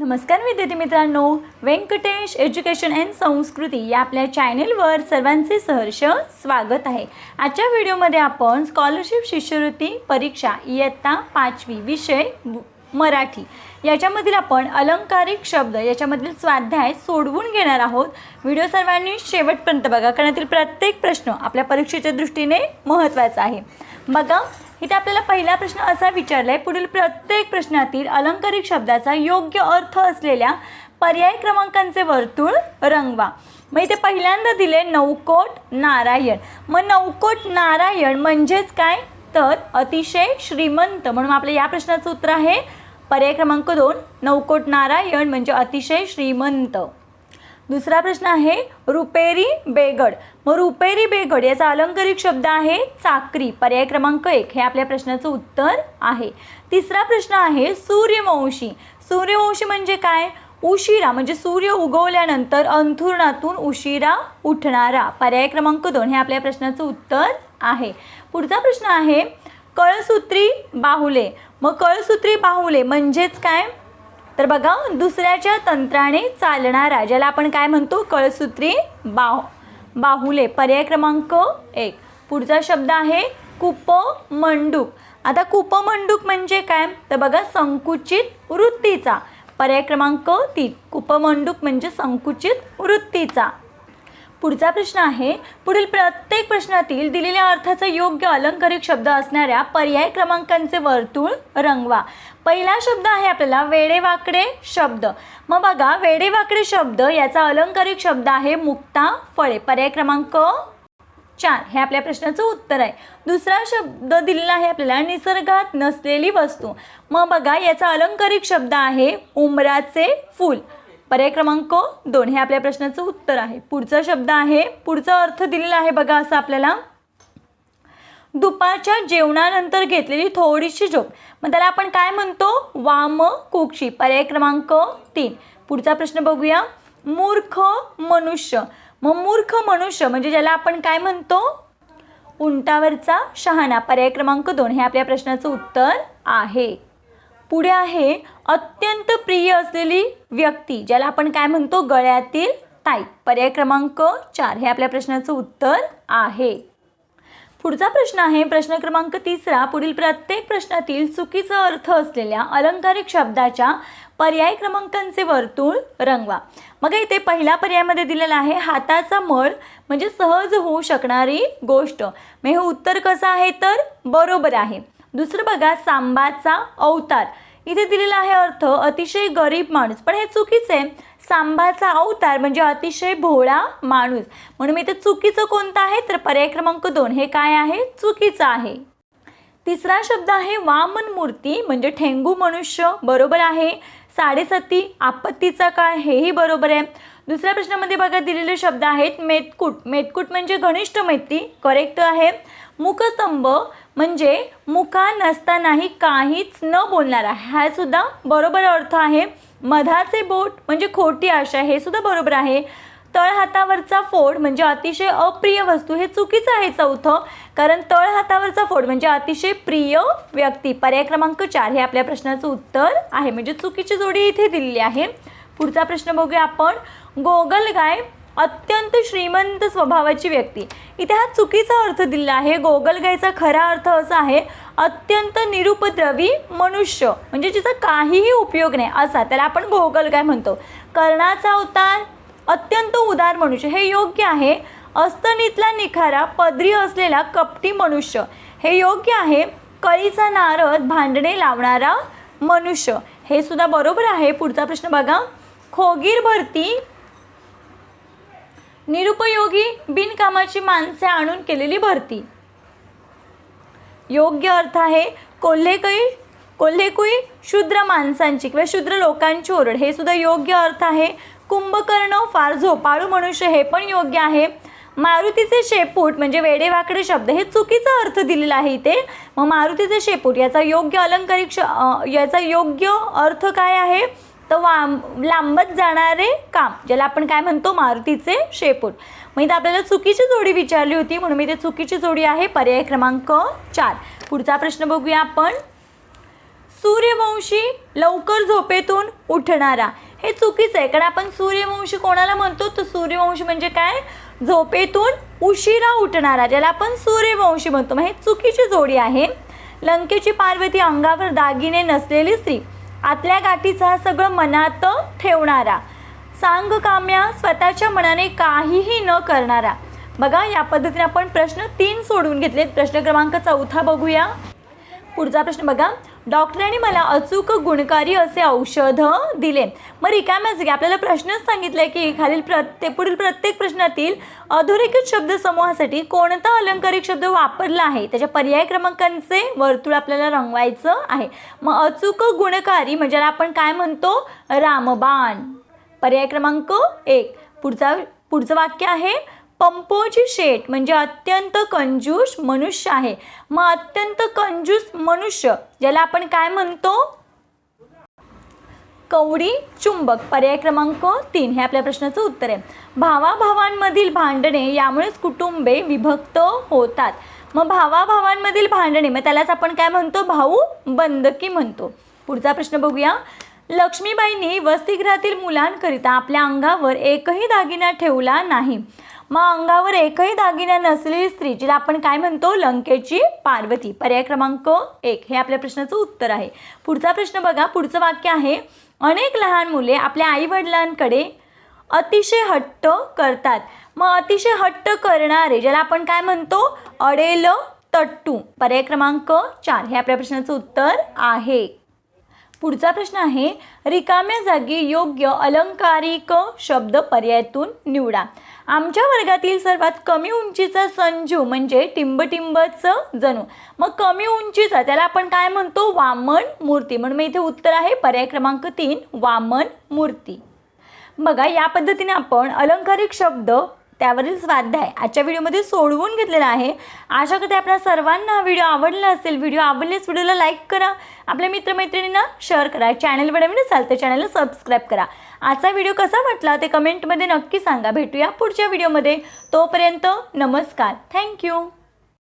नमस्कार विद्यार्थी मित्रांनो. व्यंकटेश एज्युकेशन अँड संस्कृती या आपल्या चॅनेलवर सर्वांचे सहर्ष स्वागत आहे. आजच्या व्हिडिओमध्ये आपण स्कॉलरशिप शिष्यवृत्ती परीक्षा इयत्ता पाचवी विषय मराठी याच्यामधील आपण अलंकारिक शब्द याच्यामधील स्वाध्याय सोडवून घेणार आहोत. व्हिडिओ सर्वांनी शेवटपर्यंत बघा कारण यातील प्रत्येक प्रश्न आपल्या परीक्षेच्या दृष्टीने महत्त्वाचा आहे. बघा इथे आपल्याला पहिला प्रश्न असा विचारला आहे पुढील प्रत्येक प्रश्नातील अलंकारिक शब्दाचा योग्य अर्थ असलेल्या पर्याय क्रमांकांचे वर्तुळ रंगवा. मग इथे पहिल्यांदा दिले नऊकोट नारायण. मग नौकोट नारायण म्हणजेच काय? तर अतिशय श्रीमंत. म्हणून आपल्या या प्रश्नाचं उत्तर आहे पर्याय क्रमांक दोन नऊकोट नारायण म्हणजे अतिशय श्रीमंत. दुसरा प्रश्न आहे रुपेरी बेगड. मग रुपेरी बेगड याचा अलंकारिक शब्द आहे चाकरी. पर्याय क्रमांक एक हे आपल्या प्रश्नाचं उत्तर आहे. तिसरा प्रश्न आहे सूर्यवंशी. सूर्यवंशी म्हणजे काय? उशिरा म्हणजे सूर्य उगवल्यानंतर अंथुरणातून उशिरा उठणारा. पर्याय क्रमांक दोन हे आपल्या प्रश्नाचं उत्तर आहे. पुढचा प्रश्न आहे कळसूत्री बाहुले. मग कळसूत्री बाहुले म्हणजेच काय? तर बघा दुसऱ्याच्या तंत्राने चालणारा ज्याला आपण काय म्हणतो? कळसूत्री बाहु बाहुले. पर्याय क्रमांक एक. पुढचा शब्द आहे कुपमंडूक आता कुपमंडूक म्हणजे काय? तर बघा संकुचित वृत्तीचा. पर्याय क्रमांक तीन. कुपमंडूक म्हणजे संकुचित वृत्तीचा. पुढचा प्रश्न आहे. पुढील प्रत्येक प्रश्नातील दिलेल्या अर्थाचा योग्य अलंकारिक शब्द असणाऱ्या पर्याय क्रमांकांचे वर्तुळ रंगवा. पहिला शब्द आहे आपल्याला वेडेवाकडे शब्द. मग बघा वेडेवाकडे शब्द याचा अलंकारिक शब्द आहे मुक्ता फळे. पर्याय क्रमांक चार. हे आपल्या प्रश्नाचं उत्तर आहे. दुसरा शब्द दिलेला आहे आपल्याला निसर्गात नसलेली वस्तू. मग बघा याचा अलंकारिक शब्द आहे उमराचे फूल. पर्याय क्रमांक दोन. हे आपल्या प्रश्नाचं उत्तर आहे. पुढचा शब्द आहे पुढचा अर्थ दिलेला आहे बघा असं आपल्याला. दुपारच्या जेवणानंतर घेतलेली थोडीशी झोप. मग त्याला आपण काय म्हणतो? वाम कुक्षी. पर्याय क्रमांक तीन. पुढचा प्रश्न बघूया. मूर्ख मनुष्य. मग मूर्ख मनुष्य म्हणजे ज्याला आपण काय म्हणतो? उंटावरचा शहाणा. पर्याय क्रमांक दोन. हे आपल्या प्रश्नाचं उत्तर आहे. पुढे आहे अत्यंत प्रिय असलेली व्यक्ती ज्याला आपण काय म्हणतो? गळ्यातील ताई. पर्याय क्रमांक चार. हे आपल्या प्रश्नाचं उत्तर आहे. पुढचा प्रश्न आहे प्रश्न क्रमांक तिसरा. पुढील प्रत्येक प्रश्नातील चुकीचा अर्थ असलेल्या अलंकारिक शब्दाच्या पर्याय क्रमांकांचे वर्तुळ रंगवा. मग इथे पहिल्या पर्यायामध्ये दिलेला आहे हाताचा मळ म्हणजे सहज होऊ शकणारी गोष्ट. मग हे उत्तर कसं आहे? तर बरोबर आहे. दुसरं बघा सांबाचा अवतार. इथे दिलेला आहे अर्थ अतिशय गरीब माणूस. पण हे चुकीचं आहे. सांबाचा अवतार म्हणजे अतिशय भोळा माणूस. म्हणून इथे चुकीचं कोणतं आहे? तर पर्याय क्रमांक दोन. हे काय आहे? चुकीचं आहे. तिसरा शब्द आहे वामन मूर्ती म्हणजे ठेंगू मनुष्य. बरोबर आहे. साडेसती आपत्तीचा काळ हेही बरोबर आहे. दुसऱ्या प्रश्नामध्ये बघा दिलेले शब्द आहेत मेतकूट. मेतकूट म्हणजे घनिष्ठ मैत्री करेक्ट आहे. मुखस्तंभ म्हणजे मुखा नसतानाही काहीच न बोलणारा हा सुद्धा बरोबर अर्थ आहे. मधाचे बोट म्हणजे खोटी आशा हे सुद्धा बरोबर आहे. तळहातावरचा फोड म्हणजे अतिशय अप्रिय वस्तू हे चुकीचं आहे चौथं. कारण तळहातावरचा फोड म्हणजे अतिशय प्रिय व्यक्ती. पर्याय क्रमांक चार हे आपल्या प्रश्नाचं उत्तर आहे. म्हणजे चुकीची जोडी इथे दिलेली आहे. पुढचा प्रश्न बघूया आपण. गोगलगाय अत्यंत श्रीमंत स्वभावाची व्यक्ती. इथे हा चुकीचा अर्थ दिलेला आहे. गोगलगायचा खरा अर्थ असा आहे अत्यंत निरुपद्रवी मनुष्य. म्हणजे जिचा काहीही उपयोग नाही असा. त्याला आपण गोगलगाय म्हणतो. कर्णाचा अवतार अत्यंत उदार मनुष्य. हे योग्य आहे. अस्तनीतला निखारा पदरी असलेला कपटी मनुष्य. हे योग्य आहे. कळीचा नारद भांडणे लावणारा मनुष्य. हे सुद्धा बरोबर आहे. पुढचा प्रश्न बघा. खोगीर भरती. निरुपयोगी बिनकामाची माणसे आणून केलेली भरती. योग्य अर्थ आहे कोल्हेकई कोल्हेकुई शूद्र माणसांची किंवा शूद्र लोकांची ओरड. हे सुद्धा योग्य अर्थ आहे. कुंभकर्ण फार झोपाळू मनुष्य हे पण योग्य आहे. मारुतीचे शेपूट म्हणजे वेडेवाकडे शब्द हे चुकीचा अर्थ दिलेला आहे इथे. मग मारुतीचे शेपूट याचा योग्य अलंकारिक श याचा योग्य अर्थ काय आहे? तर वा लांबत जाणारे काम ज्याला आपण काय म्हणतो मारुतीचे शेपूट. मग तर आपल्याला चुकीची जोडी विचारली होती म्हणून मी ते चुकीची जोडी आहे पर्याय क्रमांक चार. पुढचा प्रश्न बघूया आपण. सूर्यवंशी लवकर झोपेतून उठणारा. हे चुकीचं आहे कारण आपण सूर्यवंशी कोणाला म्हणतो तर सूर्यवंशी म्हणजे काय? झोपेतून उशिरा उठणारा ज्याला आपण सूर्यवंशी म्हणतो. मग हे चुकीची जोडी आहे. लंकेची पार्वती अंगावर दागिने नसलेली स्त्री. आतल्या गाठीचा सगळं मनात ठेवणारा. सांग काम्या स्वतःच्या मनाने काहीही न करणारा. बघा या पद्धतीने आपण प्रश्न तीन सोडवून घेतलेत. प्रश्न क्रमांक चौथा बघूया. पुढचा प्रश्न बघा. डॉक्टरांनी मला अचूक गुणकारी असे औषध दिले. मग रिकाम्याच की आपल्याला प्रश्नच सांगितलाय की खालील प्रत्येक पुढील प्रत्येक प्रश्नातील अधोरेखित शब्द समूहासाठी कोणता अलंकारिक शब्द वापरला आहे? त्याच्या पर्याय क्रमांकांचे वर्तुळ आपल्याला रंगवायचं आहे. मग अचूक गुणकारी म्हणजे आपण काय म्हणतो? रामबाण. पर्याय क्रमांक एक. पुढचा पुढचं वाक्य आहे पंपोजी शेठ म्हणजे अत्यंत कंजूस मनुष्य आहे. मग अत्यंत कंजूस मनुष्य ज्याला आपण काय म्हणतो? कवडी चुंबक. पर्याय क्रमांक तीन. हे आपल्या प्रश्नाचं उत्तर आहे. भावाभावांमधील भांडणे यामुळेच कुटुंबे विभक्त होतात. मग भावाभावांमधील भांडणे मग त्यालाच आपण काय म्हणतो? भाऊ बंदकी म्हणतो. पुढचा प्रश्न बघूया. लक्ष्मीबाईंनी वसतिगृहातील मुलांकरिता आपल्या अंगावर एकही दागिना ठेवला नाही. मग अंगावर एकही दागिना नसलेली स्त्री जिला आपण काय म्हणतो? लंकेची पार्वती. पर्याय क्रमांक एक. हे आपल्या प्रश्नाचं उत्तर आहे. पुढचा प्रश्न बघा. पुढचं वाक्य आहे अनेक लहान मुले आपल्या आईवडिलांकडे अतिशय हट्ट करतात. मग अतिशय हट्ट करणारे ज्याला आपण काय म्हणतो? अडेल तट्टू. पर्याय क्रमांक चार. हे आपल्या प्रश्नाचं उत्तर आहे. पुढचा प्रश्न आहे रिकाम्या जागी योग्य अलंकारिक शब्द पर्यायातून निवडा. आमच्या वर्गातील सर्वात कमी उंचीचा संजू म्हणजे टिंबटिंबचं जणू. मग कमी उंचीचा त्याला आपण काय म्हणतो? वामन मूर्ती. म्हणून मग इथे उत्तर आहे पर्याय क्रमांक तीन वामन मूर्ती. बघा या पद्धतीने आपण अलंकारिक शब्द त्यावरील स्वाध्याय आजच्या व्हिडिओमध्ये सोडवून घेतलेला आहे. आशा करते आपल्या सर्वांना हा व्हिडिओ आवडला असेल व्हिडिओ आवडल्यास व्हिडिओला लाईक करा. आपल्या मित्रमैत्रिणींना शेअर करा. चॅनलवर नवीन असाल तर चॅनलला सबस्क्राईब करा. आजचा व्हिडिओ कसा वाटला ते कमेंटमध्ये नक्की सांगा. भेटूया पुढच्या व्हिडिओमध्ये. तोपर्यंत नमस्कार. थँक्यू.